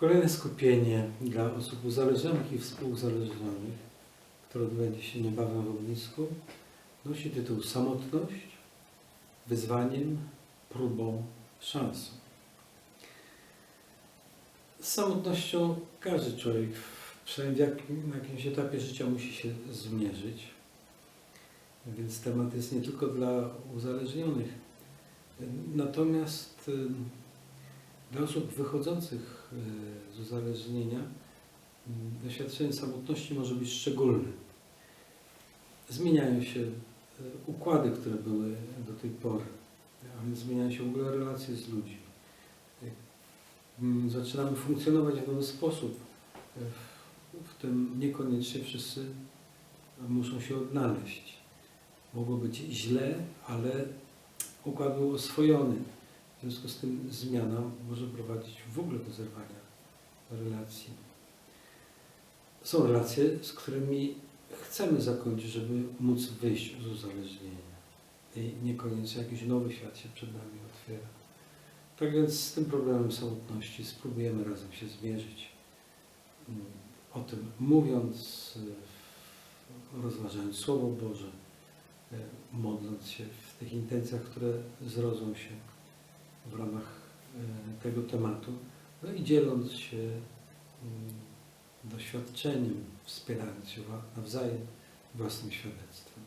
Kolejne skupienie dla osób uzależnionych i współuzależnionych, które odbędzie się niebawem w ognisku, nosi tytuł Samotność, wyzwaniem, próbą, szansą. Z samotnością każdy człowiek, przynajmniej na jakimś etapie życia, musi się zmierzyć. Więc temat jest nie tylko dla uzależnionych. Natomiast dla osób wychodzących y, z uzależnienia y, doświadczenie samotności może być szczególne. Zmieniają się y, układy, które były do tej pory, a więc zmieniają się w ogóle relacje z ludźmi. Y, mm, Zaczynamy funkcjonować w nowy sposób. W tym niekoniecznie wszyscy muszą się odnaleźć. Mogło być źle, ale układ był oswojony. W związku z tym zmiana może prowadzić w ogóle do zerwania relacji. Są relacje, z którymi chcemy zakończyć, żeby móc wyjść z uzależnienia. I niekoniecznie jakiś nowy świat się przed nami otwiera. Tak więc z tym problemem samotności spróbujemy razem się zmierzyć. O tym mówiąc, rozważając Słowo Boże, modląc się w tych intencjach, które zrodzą się w ramach y, tego tematu, no i dzieląc się mm, doświadczeniem, wspierając się nawzajem własnym świadectwem.